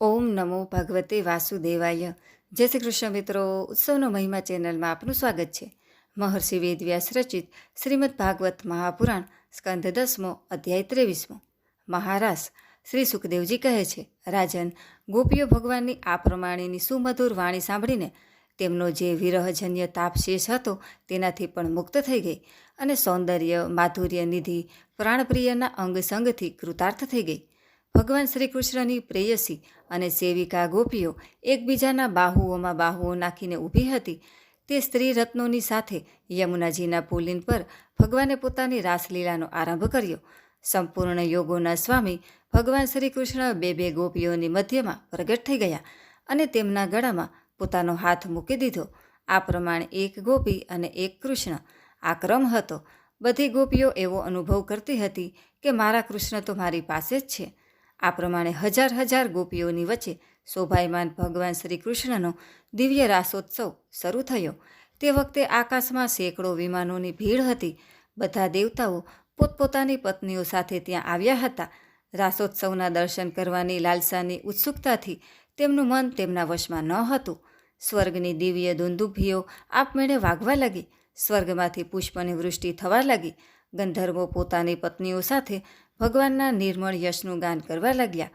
ઓમ નમો ભગવતે વાસુદેવાય. જય શ્રી કૃષ્ણ મિત્રો, ઉત્સવનો મહિમા ચેનલમાં આપનું સ્વાગત છે. મહર્ષિ વેદવ્યાસ રચિત શ્રીમદ ભાગવત મહાપુરાણ, સ્કંદ દસમો અધ્યાય ત્રેવીસમો. મહારાસ, શ્રી સુખદેવજી કહે છે, રાજન, ગોપીઓ ભગવાનની આ પ્રમાણેની સુમધુર વાણી સાંભળીને તેમનો જે વિરહજન્ય તાપ શેષ હતો તેનાથી પણ મુક્ત થઈ ગઈ અને સૌંદર્ય, માધુર્ય, નિધિ, પ્રાણપ્રિયના અંગસંગથી કૃતાર્થ થઈ ગઈ. ભગવાન શ્રી કૃષ્ણની પ્રેયસી અને સેવિકા ગોપીઓ એકબીજાના બાહુઓમાં બાહુઓ નાખીને ઊભી હતી, તે સ્ત્રી રત્નોની સાથે યમુનાજીના પુલિન પર ભગવાને પોતાની રાસલીલાનો આરંભ કર્યો. સંપૂર્ણ યોગોના સ્વામી ભગવાન શ્રી કૃષ્ણ બે બે ગોપીઓની મધ્યમાં પ્રગટ થઈ ગયા અને તેમના ગળામાં પોતાનો હાથ મૂકી દીધો. આ પ્રમાણે એક ગોપી અને એક કૃષ્ણ આ ક્રમ હતો. બધી ગોપીઓ એવો અનુભવ કરતી હતી કે મારા કૃષ્ણ તો મારી પાસે જ છે. આ પ્રમાણે હજાર હજાર ગોપીઓની વચ્ચે શોભાયમાન ભગવાન શ્રી કૃષ્ણનો દિવ્ય રાસોત્સવ શરૂ થયો. તે વખતે આકાશમાં સેંકડો વિમાનોની ભીડ હતી. બધા દેવતાઓ પોતપોતાની પત્નીઓ સાથે ત્યાં આવ્યા હતા. રાસોત્સવના દર્શન કરવાની લાલસાની ઉત્સુકતાથી તેમનું મન તેમના વશમાં ન હતું. સ્વર્ગની દિવ્ય દુંદુભીઓ આપમેળે વાગવા લાગી. સ્વર્ગમાંથી પુષ્પની વૃષ્ટિ થવા લાગી. ગંધર્વો પોતાની પત્નીઓ સાથે ભગવાનના નિર્મળ યશનું ગાન કરવા લાગ્યા.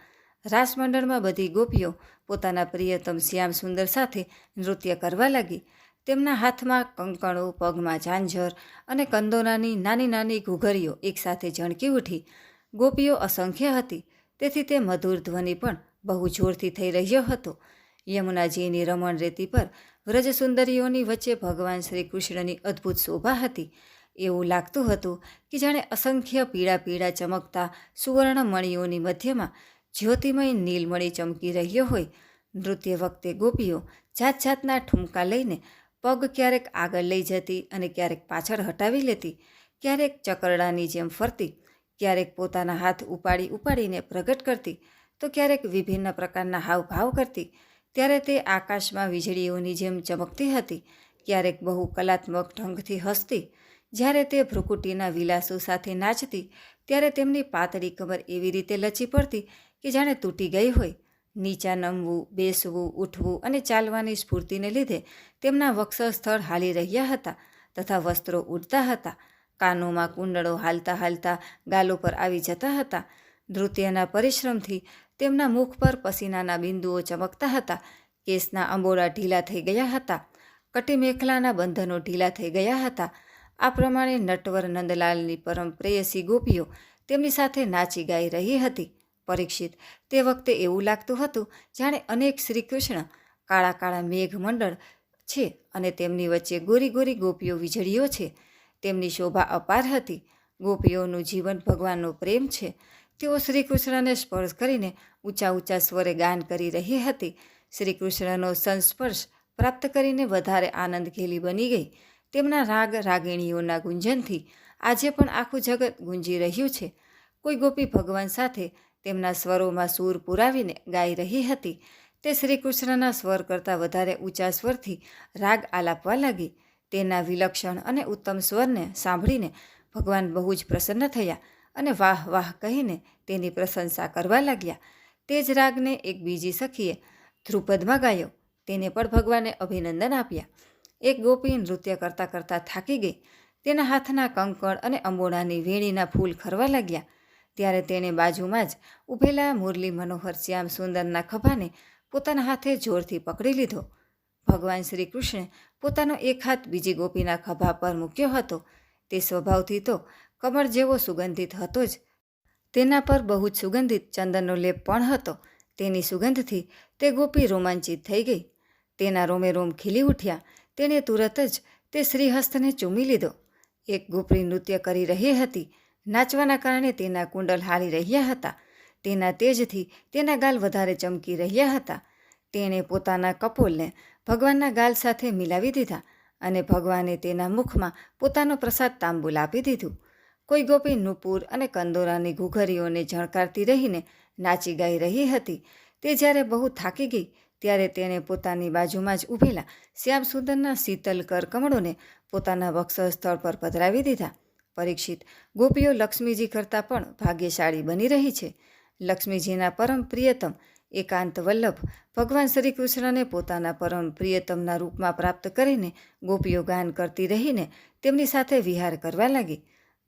રાસમંડળમાં બધી ગોપીઓ પોતાના પ્રિયતમ શ્યામ સુંદર સાથે નૃત્ય કરવા લાગી. તેમના હાથમાં કંકણો, પગમાં ઝાંઝર અને કંદોનાની નાની નાની ઘૂઘરીઓ એકસાથે ઝણકી ઉઠી. ગોપીઓ અસંખ્ય હતી, તેથી તે મધુર ધ્વનિ પણ બહુ જોરથી થઈ રહ્યો હતો. યમુનાજીની રમણ રેતી પર વ્રજ સુંદરીઓની વચ્ચે ભગવાન શ્રી કૃષ્ણની અદ્ભુત શોભા હતી. એવું લાગતું હતું કે જાણે અસંખ્ય પીળા પીળા ચમકતા સુવર્ણ મણિઓની મધ્યમાં જ્યોતિમય નીલમણી ચમકી રહ્યો હોય. નૃત્ય વખતે ગોપીઓ જાત જાતના ઠુમકા લઈને પગ ક્યારેક આગળ લઈ જતી અને ક્યારેક પાછળ હટાવી લેતી, ક્યારેક ચકરડાની જેમ ફરતી, ક્યારેક પોતાના હાથ ઉપાડી ઉપાડીને પ્રગટ કરતી, તો ક્યારેક વિભિન્ન પ્રકારના હાવભાવ કરતી, ત્યારે તે આકાશમાં વીજળીઓની જેમ ચમકતી હતી, ક્યારેક બહુ કલાત્મક ઢંગથી હસતી જ્યારે તે ભ્રુકુટીના વિલાસો સાથે નાચતી, ત્યારે તેમની પાતળી કમર એવી રીતે લચી પડતી કે જાણે તૂટી ગઈ હોય. નીચા નમવું, બેસવું, ઉઠવું અને ચાલવાની સ્ફૂર્તિને લીધે તેમના વક્ષ સ્થળ હાલી રહ્યા હતા તથા વસ્ત્રો ઉડતા હતા. કાનોમાં કુંડળો હાલતા હાલતા ગાલો પર આવી જતા હતા. નૃત્યના પરિશ્રમથી તેમના મુખ પર પસીનાના બિંદુઓ ચમકતા હતા. કેસના અંબોડા ઢીલા થઈ ગયા હતા. કટી મેખલાના બંધનો ઢીલા થઈ ગયા હતા. આ પ્રમાણે નટવર નંદલાલની પરમ પ્રેયસી ગોપીઓ તેમની સાથે નાચી ગાઈ રહી હતી. પરીક્ષિત, તે વખતે એવું લાગતું હતું જાણે અનેક શ્રી કૃષ્ણ કાળા કાળા મેઘમંડળ છે અને તેમની વચ્ચે ગોરી ગોરી ગોપીઓ વીજળીઓ છે. તેમની શોભા અપાર હતી. ગોપીઓનું જીવન ભગવાનનો પ્રેમ છે. તેઓ શ્રી કૃષ્ણને સ્પર્શ કરીને ઊંચા ઊંચા સ્વરે ગાન કરી રહી હતી. શ્રી કૃષ્ણનો સંસ્પર્શ પ્રાપ્ત કરીને વધારે આનંદ ઘેલી બની ગઈ. તેમના રાગ રાગિણીઓના ગુંજનથી આજે પણ આખું જગત ગુંજી રહ્યું છે. કોઈ ગોપી ભગવાન સાથે તેમના સ્વરોમાં સૂર પુરાવીને ગાઈ રહી હતી. તે શ્રી કૃષ્ણના સ્વર કરતાં વધારે ઊંચા સ્વરથી રાગ આલાપવા લાગી. તેના વિલક્ષણ અને ઉત્તમ સ્વરને સાંભળીને ભગવાન બહુ જ પ્રસન્ન થયા અને વાહ વાહ કહીને તેની પ્રશંસા કરવા લાગ્યા. તે જ રાગને એક બીજી સખીએ ધ્રુપદમાં ગાયો. તેને પણ ભગવાને અભિનંદન આપ્યા. એક ગોપી નૃત્ય કરતાં કરતાં થાકી ગઈ. તેના હાથના કંકણ અને અંબોડાની વેણીના ફૂલ ખરવા લાગ્યા. ત્યારે તેણે બાજુમાં જ ઊભેલા મુરલી મનોહર શ્યામ સુંદરના ખભાને પોતાના હાથે જોરથી પકડી લીધો. ભગવાન શ્રી કૃષ્ણે પોતાનો એક હાથ બીજી ગોપીના ખભા પર મૂક્યો હતો. તે સ્વભાવથી તો કમળ જેવો સુગંધિત હતો જ. તેના પર બહુ જ સુગંધિત ચંદનનો લેપ પણ હતો. તેની સુગંધથી તે ગોપી રોમાંચિત થઈ ગઈ. તેના રોમે રોમ ખીલી ઉઠ્યા. તેણે તુરત જ તે શ્રીહસ્તને ચૂમી લીધો. એક ગોપરી નૃત્ય કરી રહી હતી. નાચવાના કારણે તેના કુંડલ હાલી રહ્યા હતા. તેના તેજથી તેના ગાલ વધારે ચમકી રહ્યા હતા. તેણે પોતાના કપોલને ભગવાનના ગાલ સાથે મિલાવી દીધા અને ભગવાને તેના મુખમાં પોતાનો પ્રસાદ તાંબુલ આપી દીધું. કોઈ ગોપી નુપુર અને કંદોરાની ઘૂઘરીઓને ઝણકારતી રહીને નાચી ગાઈ રહી હતી. તે જ્યારે બહુ થાકી ગઈ ત્યારે તેણે પોતાની બાજુમાં જ ઊભેલા શ્યામ શીતલ કરકમળોને પોતાના વક્ષ સ્થળ પર પધરાવી દીધા. પરીક્ષિત ગોપીઓ લક્ષ્મીજી કરતાં પણ ભાગ્યશાળી બની રહી છે. લક્ષ્મીજીના પરમ પ્રિયતમ એકાંત વલ્લભ ભગવાન શ્રી કૃષ્ણને પોતાના પરમ પ્રિયતમના રૂપમાં પ્રાપ્ત કરીને ગોપીઓ ગાન કરતી રહીને તેમની સાથે વિહાર કરવા લાગી.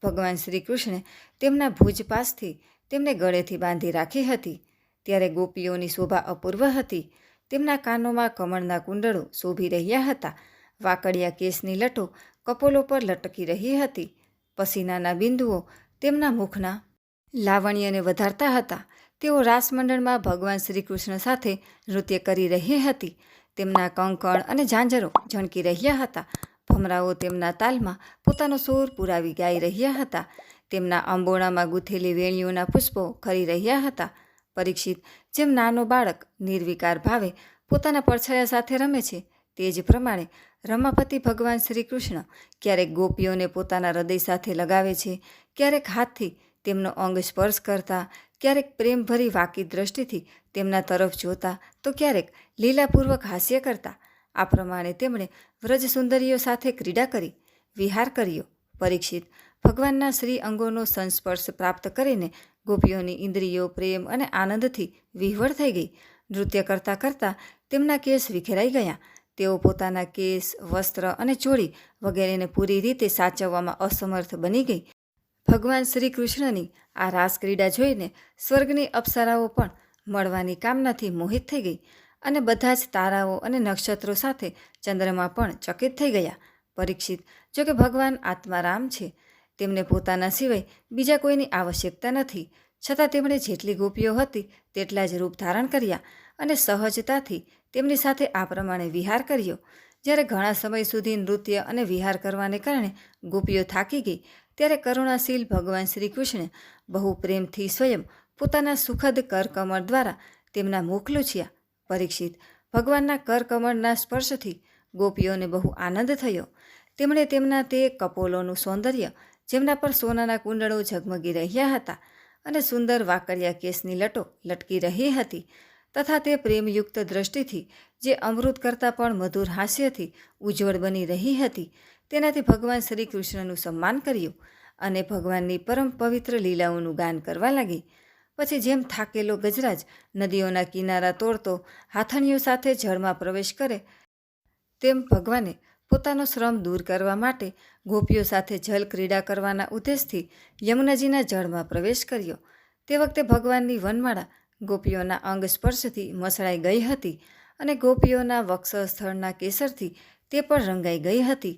ભગવાન શ્રી કૃષ્ણે તેમના ભુજ પાસથી તેમને ગળેથી બાંધી રાખી હતી. ત્યારે ગોપીઓની શોભા અપૂર્વ હતી. તેમના કાનોમાં કમળના કુંડળો શોભી રહ્યા હતા. વાકડિયા કેસની લટો કપોલો પર લટકી રહી હતી. પસીનાના બિંદુઓ તેમના મુખના લાવણ્યને વધારતા હતા. તેઓ રાસમંડળમાં ભગવાન શ્રી કૃષ્ણ સાથે નૃત્ય કરી રહી હતી. તેમના કંકણ અને ઝાંઝરો ઝણકી રહ્યા હતા. ભમરાઓ તેમના તાલમાં પોતાનો સૂર પુરાવી ગાઈ રહ્યા હતા. તેમના અંબોણામાં ગૂંથેલી વેણીઓના પુષ્પો ખરી રહ્યા હતા. પરીક્ષિત. જેમ નાનો બાળક નિર્વિકાર ભાવે પોતાના પડછાયા સાથે રમે છે, તે જ પ્રમાણે રમાપતિ ભગવાન શ્રી કૃષ્ણ ક્યારેક ગોપીઓને પોતાના હૃદય સાથે લગાવે છે, ક્યારેક હાથથી તેમનો અંગ સ્પર્શ કરતા, ક્યારેક પ્રેમભરી વાકી દ્રષ્ટિથી તેમના તરફ જોતા, તો ક્યારેક લીલાપૂર્વક હાસ્ય કરતા. આ પ્રમાણે તેમણે વ્રજ સુંદરીઓ સાથે ક્રીડા કરી, વિહાર કર્યો, પરીક્ષિત. ભગવાનના શ્રી અંગોનો સંસ્પર્શ પ્રાપ્ત કરીને ગોપીઓની ઇન્દ્રિયો, પ્રેમ અને આનંદથી વિહવળ થઈ ગઈ. નૃત્ય કરતાં કરતાં તેમના કેસ વિખેરાઈ ગયા. તેઓ પોતાના કેસ, વસ્ત્ર અને ચોળી વગેરેને પૂરી રીતે સાચવવામાં અસમર્થ બની ગઈ. ભગવાન શ્રી કૃષ્ણની આ રાસક્રીડા જોઈને સ્વર્ગની અપ્સરાઓ પણ મળવાની કામનાથી મોહિત થઈ ગઈ અને બધા જ તારાઓ અને નક્ષત્રો સાથે ચંદ્રમાં પણ ચકિત થઈ ગયા. પરીક્ષિત, જો કે ભગવાન આત્મારામ છે. તેમને પોતાના સિવાય બીજા કોઈની આવશ્યકતા નથી. છતાં તેમણે જેટલી ગોપીઓ હતી, તેટલા જ રૂપ ધારણ કર્યા અને સહજતાથી તેમની સાથે આ પ્રમાણે વિહાર કર્યો. જ્યારે ઘણા સમય સુધી નૃત્ય અને વિહાર કરવાને કારણે ગોપીઓ થાકી ગઈ, ત્યારે કરુણાશીલ ભગવાન શ્રી કૃષ્ણે બહુ પ્રેમથી સ્વયં પોતાના સુખદ કરકમળ દ્વારા તેમના મુખ લૂછ્યા. પરીક્ષિત ભગવાનના કરકમળના સ્પર્શથી ગોપીઓને બહુ આનંદ થયો. તેમણે તેમના તે કપોલોનું સૌંદર્ય જેમના પર સોનાના કુંડળો ઝગમગી રહ્યા હતા અને સુંદર વાકડિયા કેસની લટો લટકી રહી હતી તથા તે પ્રેમયુક્ત દ્રષ્ટિથી, જે અમૃત કરતાં પણ મધુર હાસ્યથી ઉજ્જવળ બની રહી હતી, તેનાથી ભગવાન શ્રી કૃષ્ણનું સન્માન કર્યું અને ભગવાનની પરમ પવિત્ર લીલાઓનું ગાન કરવા લાગી. પછી જેમ થાકેલો ગજરાજ નદીઓના કિનારા તોડતો, હાથણીઓ સાથે જળમાં પ્રવેશ કરે, તેમ ભગવાને પોતાનો શ્રમ દૂર કરવા માટે ગોપીઓ સાથે જલ ક્રીડા કરવાના ઉદ્દેશથી યમુનાજીના જળમાં પ્રવેશ કર્યો. તે વખતે ભગવાનની વનમાળા ગોપીઓના અંગ સ્પર્શથી મસળાઈ ગઈ હતી અને ગોપીઓના વક્ષસ્થળના કેસરથી તે પણ રંગાઈ ગઈ હતી.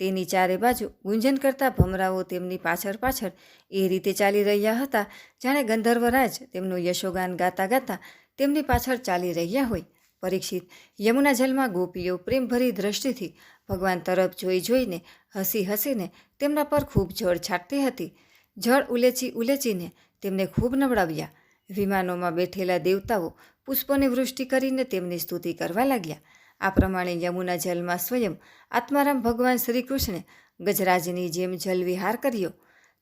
તેની ચારે બાજુ ગુંજન કરતા ભમરાઓ તેમની પાછળ પાછળ એ રીતે ચાલી રહ્યા હતા, જાણે ગંધર્વરાજ તેમનું યશોગાન ગાતા ગાતા તેમની પાછળ ચાલી રહ્યા હોય. પરીક્ષિત. યમુના જલમાં ગોપીઓ પ્રેમભરી દ્રષ્ટિથી ભગવાન તરફ જોઈ જોઈને હસી હસીને તેમના પર ખૂબ જળ છાંટતી હતી. જળ ઉલેચી ઉલેચીને તેમને ખૂબ નવડાવ્યા. વિમાનોમાં બેઠેલા દેવતાઓ પુષ્પોની વૃષ્ટિ કરીને તેમની સ્તુતિ કરવા લાગ્યા. આ પ્રમાણે યમુના જલમાં સ્વયં આત્મારામ ભગવાન શ્રી કૃષ્ણે ગજરાજની જેમ જલ વિહાર કર્યો.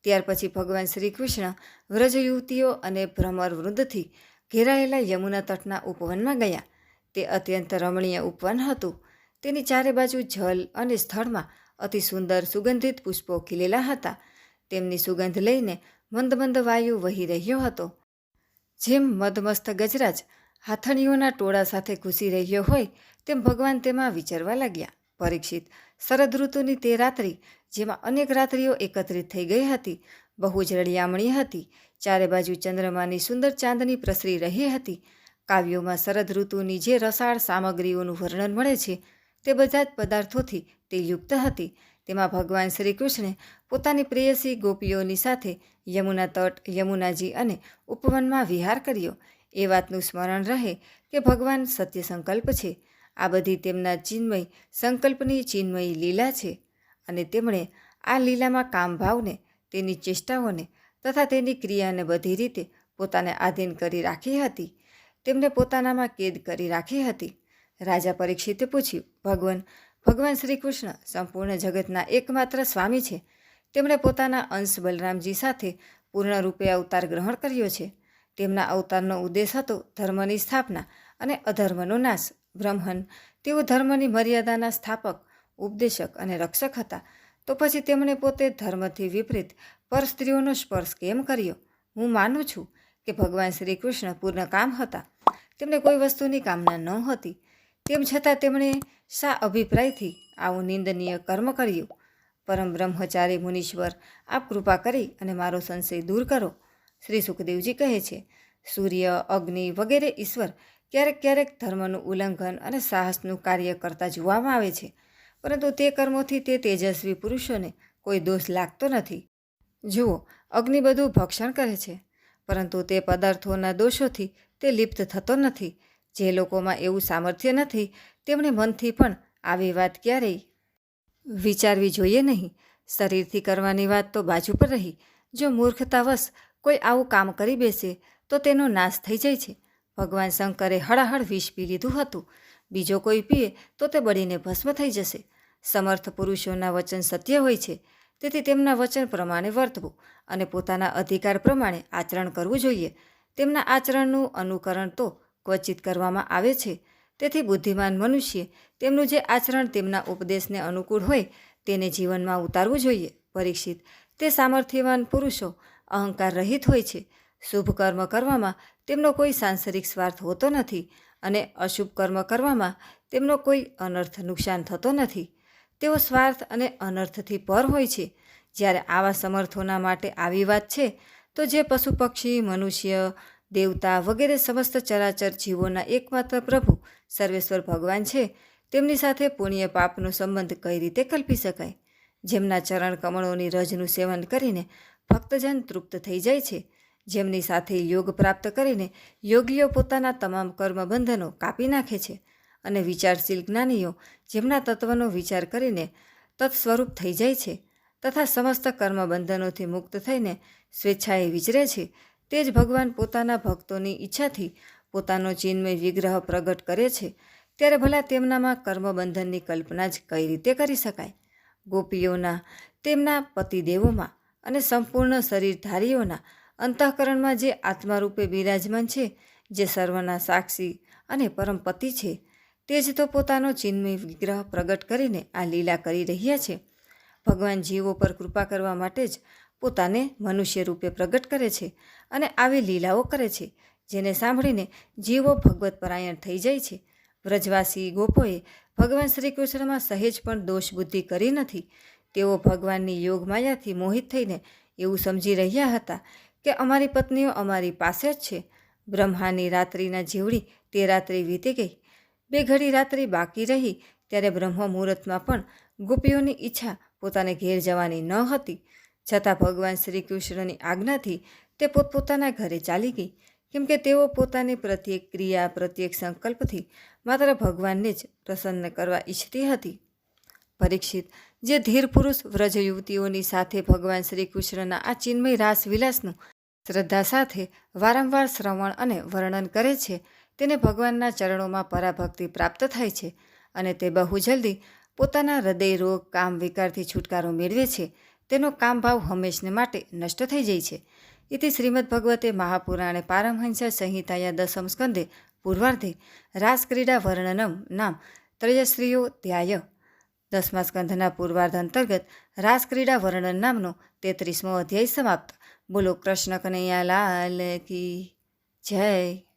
ત્યાર પછી ભગવાન શ્રી કૃષ્ણ વ્રજ યુવતીઓ અને ભ્રમર વૃદ્ધથી ઘેરાયેલા યમુના તટના ઉપવનમાં ગયા. તે અત્યંત રમણીય ઉપવન હતું. તેની ચારે બાજુ જલ અને સ્થળમાં અતિ સુંદર સુગંધિત પુષ્પો ખીલેલા હતા. તેમની સુગંધ લઈને મંદ મંદ વાયુ વહી રહ્યો હતો. જેમ મદમસ્ત ગજરાજ હાથણીઓના ટોળા સાથે ઘૂસી રહ્યો હોય, તેમ ભગવાન તેમાં વિચરવા લાગ્યા. પરીક્ષિત શરદ ઋતુની તે રાત્રિ, જેમાં અનેક રાત્રિઓ એકત્રિત થઈ ગઈ હતી, બહુ જ રળિયામણી હતી. ચારે બાજુ ચંદ્રમાની સુંદર ચાંદની પ્રસરી રહી હતી. કાવ્યોમાં શરદ ઋતુની જે રસાળ સામગ્રીઓનું વર્ણન મળે છે, તે બધા જ પદાર્થોથી તે યુક્ત હતી. તેમાં ભગવાન શ્રી કૃષ્ણે પોતાની પ્રેયસી ગોપીઓની સાથે યમુના તટ, યમુનાજી અને ઉપવનમાં વિહાર કર્યો. એ વાતનું સ્મરણ રહે કે ભગવાન સત્ય સંકલ્પ છે. આ બધી તેમના ચિન્મય, સંકલ્પની ચિન્મયી લીલા છે અને તેમણે આ લીલામાં કામભાવને તેની ચેષ્ટાઓને તથા તેની ક્રિયાને બધી રીતે પોતાને આધીન કરી રાખી હતી. તેમને પોતાનામાં કેદ કરી રાખી હતી. રાજા પરીક્ષિતે પૂછ્યું, ભગવાન ભગવાન શ્રી કૃષ્ણ સંપૂર્ણ જગતના એકમાત્ર સ્વામી છે. તેમણે પોતાના અંશ બલરામજી સાથે પૂર્ણ રૂપે અવતાર ગ્રહણ કર્યો છે. તેમના અવતારનો ઉદ્દેશ હતો ધર્મની સ્થાપના અને અધર્મનો નાશ. બ્રહ્મન તેઓ ધર્મની મર્યાદાના સ્થાપક, ઉપદેશક અને રક્ષક હતા. તો પછી તેમણે પોતે ધર્મથી વિપરીત પર સ્ત્રીઓનો સ્પર્શ કેમ કર્યો? હું માનું છું કે ભગવાન શ્રી કૃષ્ણ પૂર્ણ કામ હતા. તેમને કોઈ વસ્તુની કામના ન હતી. તેમ છતાં તેમણે શા અભિપ્રાયથી આવું નિંદનીય કર્મ કર્યું? પરમ બ્રહ્મચારી મુનીશ્વર, આપ કૃપા કરી અને મારો સંશય દૂર કરો. શ્રી સુખદેવજી કહે છે, સૂર્ય, અગ્નિ વગેરે ઈશ્વર ક્યારેક ક્યારેક ધર્મનું ઉલ્લંઘન અને સાહસનું કાર્ય કરતા જોવામાં આવે છે. પરંતુ તે કર્મોથી તે તેજસ્વી પુરુષોને કોઈ દોષ લાગતો નથી. જુઓ, અગ્નિ બધું ભક્ષણ કરે છે. પરંતુ તે પદાર્થોના દોષોથી તે લિપ્ત થતો નથી. જે લોકોમાં એવું સામર્થ્ય નથી, તેમણે મનથી પણ આવી વાત ક્યારેય વિચારવી જોઈએ નહીં. શરીરથી કરવાની વાત તો બાજુ પર રહી. જો મૂર્ખતાવશ કોઈ આવું કામ કરી બેસે, તો તેનો નાશ થઈ જાય છે. ભગવાન શંકરે હળાહળ વિષ પી લીધું હતું. બીજો કોઈ પીએ, તો તે બળીને ભસ્મ થઈ જશે. સમર્થ પુરુષોના વચન સત્ય હોય છે. તેથી તેમના વચન પ્રમાણે વર્તવું અને પોતાના અધિકાર પ્રમાણે આચરણ કરવું જોઈએ. તેમના આચરણનું અનુકરણ તો ક્વચિત કરવામાં આવે છે. તેથી બુદ્ધિમાન મનુષ્ય તેમનું જે આચરણ તેમના ઉપદેશને અનુકૂળ હોય તેને જીવનમાં ઉતારવું જોઈએ. પરીક્ષિત તે સામર્થ્યવાન પુરુષો અહંકાર રહિત હોય છે. શુભ કર્મ કરવામાં તેમનો કોઈ સાંસારિક સ્વાર્થ હોતો નથી અને અશુભ કર્મ કરવામાં તેમનો કોઈ અનર્થ નુકસાન થતો નથી. તેઓ સ્વાર્થ અને અનર્થથી પર હોય છે. જ્યારે આવા સમર્થોના માટે આવી વાત છે, તો જે પશુ પક્ષી, મનુષ્ય, દેવતા વગેરે સમસ્ત ચરાચર જીવોના એકમાત્ર પ્રભુ સર્વેશ્વર ભગવાન છે, તેમની સાથે પુણ્ય પાપનો સંબંધ કઈ રીતે કલ્પી શકાય? જેમના ચરણ કમળોની રજનું સેવન કરીને ભક્તજન તૃપ્ત થઈ જાય છે, જેમની સાથે યોગ પ્રાપ્ત કરીને યોગીઓ પોતાના તમામ કર્મ બંધનો કાપી નાખે છે. અને વિચારશીલ જ્ઞાનીઓ જેમના તત્વનો વિચાર કરીને તત્સ્વરૂપ થઈ જાય છે તથા સમસ્ત કર્મ બંધનોથી મુક્ત થઈને સ્વેચ્છાએ વિચરે છે, તે જ ભગવાન પોતાના ભક્તોની ઈચ્છાથી પોતાનો ચિન્મય વિગ્રહ પ્રગટ કરે છે. ત્યારે ભલા તેમનામાં કર્મબંધનની કલ્પના જ કઈ રીતે કરી શકાય? ગોપીઓના, તેમના પતિદેવોમાં અને સંપૂર્ણ શરીરધારીઓના અંતઃકરણમાં જે આત્મારૂપે બિરાજમાન છે, જે સર્વના સાક્ષી અને પરમપતિ છે તે જ તો પોતાનો ચિન્મય વિગ્રહ પ્રગટ કરીને આ લીલા કરી રહ્યા છે. ભગવાન જીવો પર કૃપા કરવા માટે જ પોતાને મનુષ્ય રૂપે પ્રગટ કરે છે અને આવી લીલાઓ કરે છે, જેને સાંભળીને જીવો ભગવત પરાયણ થઈ જાય છે. વ્રજવાસી ગોપોએ ભગવાન શ્રી કૃષ્ણમાં સહેજ પણ દોષ બુદ્ધિ કરી નથી. તેઓ ભગવાનની યોગ માયાથી મોહિત થઈને એવું સમજી રહ્યા હતા કે અમારી પત્નીઓ અમારી પાસે જ છે. બ્રહ્માની રાત્રિના જીવડી તે રાત્રિ વીતી ગઈ. બે ઘડી રાત્રિ બાકી રહી ત્યારે બ્રહ્મ મુહૂર્તમાં પણ ગોપીઓની ઈચ્છા પોતાને ઘેર જવાની ન હતી. છતાં ભગવાન શ્રી કૃષ્ણની આજ્ઞાથી તે પોતપોતાના ઘરે ચાલી ગઈ. કેમ કે તેઓ પોતાની પ્રત્યેક ક્રિયા, પ્રત્યેક સંકલ્પથી માત્ર ભગવાનને જ પ્રસન્ન કરવા ઈચ્છતી હતી. પરીક્ષિત, જે ધીર પુરુષ વ્રજ યુવતીઓની સાથે ભગવાન શ્રી કૃષ્ણના આ ચિન્મય રાસવિલાસનું શ્રદ્ધા સાથે વારંવાર શ્રવણ અને વર્ણન કરે છે તેને ભગવાનના ચરણોમાં પરાભક્તિ પ્રાપ્ત થાય છે અને તે બહુ જલ્દી પોતાના હૃદય રોગ, કામ વિકારથી છુટકારો મેળવે છે. તેનો કામભાવ હંમેશને માટે નષ્ટ થઈ જાય છે. ઇતિ શ્રીમદ ભગવતે મહાપુરાણે પારમહંસ સંહિતાયા દસમ સ્કંદે પૂર્વાર્ધે રાસક્રીડા વર્ણનમ નામ ત્રયશ્રીઓ ધ્યાય દસમા સ્કંધના પૂર્વાર્ધ અંતર્ગત રાસક્રીડા વર્ણન નામનો તેત્રીસમો અધ્યાય સમાપ્ત. બોલો કૃષ્ણ કનૈયા લાલ કી જય.